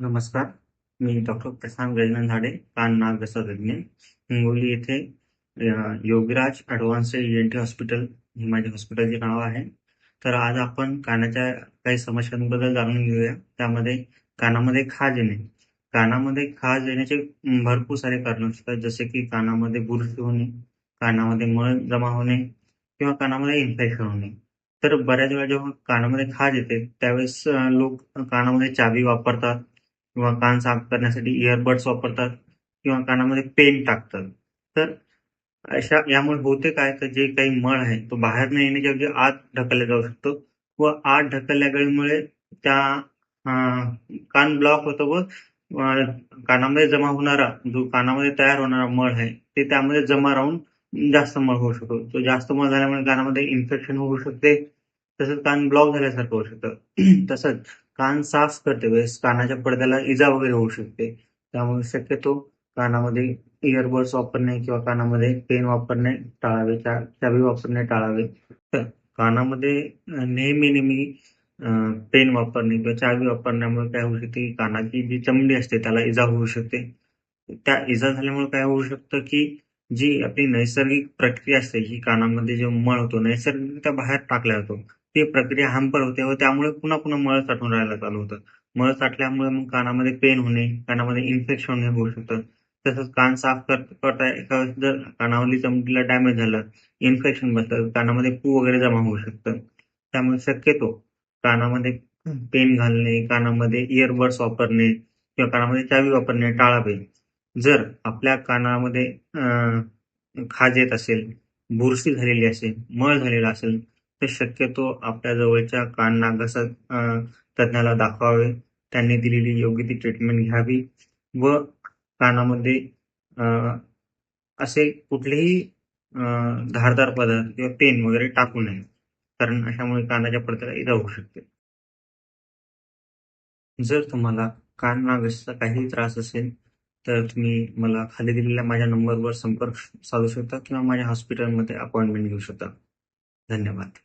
नमस्कार मी डॉक्टर प्रशांत गजानन झाडे कान नाग घसा हिंगोली येथे Yograj Yogiraj advance N T hospital हे माझे हॉस्पिटलचे नाव आहे. तर आज आपण कानाच्या काही समस्यांबद्दल जाणून घेऊया. त्यामध्ये कानामध्ये खाज येणे. कानामध्ये खाज येण्याचे भरपूर सारे कारण असतात. जसे की कानामध्ये बुरशी होणे कानामध्ये मळ जमा होणे किंवा कानामध्ये इन्फेक्शन होणे. तर बऱ्याच वेळा जेव्हा कानामध्ये खाज येते त्यावेळेस लोक कानामध्ये चावी वापरतात. किंवा कान साफ करण्यासाठी इयरबड्स वापरतात किंवा कानामध्ये पेन टाकतात. तर अशा यामुळे होते काय? तर जे काही मळ आहे तो बाहेर न येण्याच्या ऐवजी आत ढकलला जाऊ शकतो व आत ढकलल्या गेल्यामुळे त्या कान ब्लॉक होतो व कानामध्ये जमा होणारा जो कानामध्ये तयार होणारा मळ आहे ते त्यामध्ये जमा राहून जास्त मळ होऊ शकतो. तो जास्त मळ झाल्यामुळे कानामध्ये इन्फेक्शन होऊ शकते तसंच कान ब्लॉक झाल्यासारखं होऊ शकतं. तसंच कान साफ करते वेळेस कानाच्या पडद्याला इजा वगैरे होऊ शकते. त्यामुळे शक्यतो कानामध्ये इयरबड्स वापरणे किंवा कानामध्ये पेन वापरणे टाळावे चावी वापरणे टाळावे. तर कानामध्ये नेहमी नेहमी पेन वापरणे किंवा चावी वापरण्यामुळे काय होऊ शकते की कानाची जी चमडी असते त्याला इजा होऊ शकते. त्या इजा झाल्यामुळे काय होऊ शकतं की जी आपली नैसर्गिक प्रक्रिया असते जी कानामध्ये जो मळ होतो नैसर्गिकरित्या बाहेर टाकला जातो ती प्रक्रिया हॅम्पर होते व त्यामुळे पुन्हा पुन्हा मळ साठून राहायला चालू होतं. मळ साठल्यामुळे मग कानामध्ये पेन होणे कानामध्ये इन्फेक्शन होणे होऊ शकतं. तसंच कान साफ करता जर कानावली चमडीला डॅमेज झालं इन्फेक्शन बसलं कानामध्ये पू वगैरे जमा होऊ शकतं. त्यामुळे शक्यतो कानामध्ये पेन घालणे कानामध्ये इयरबड्स वापरणे किंवा कानामध्ये चावी वापरणे टाळावे. जर आपल्या कानामध्ये खाज येत असेल बुरशी झालेली असेल मळ झालेला असेल ते शक्यतो आपल्या जवळच्या कान नागस तज्ञाला दाखवावे. त्यांनी दिलेली योग्य ती ट्रीटमेंट घ्यावी व कानामध्ये असे कुठलेही धारदार पदार्थ किंवा पेन वगैरे टाकू नये. कारण अशामुळे कानाच्या पडद्याला इजा होऊ शकते. जर तुम्हाला कान नागसचा काही त्रास असेल तर तुम्ही मला खाली दिलेल्या माझ्या नंबरवर संपर्क साधू शकता किंवा माझ्या हॉस्पिटलमध्ये अपॉइंटमेंट घेऊ शकता. धन्यवाद.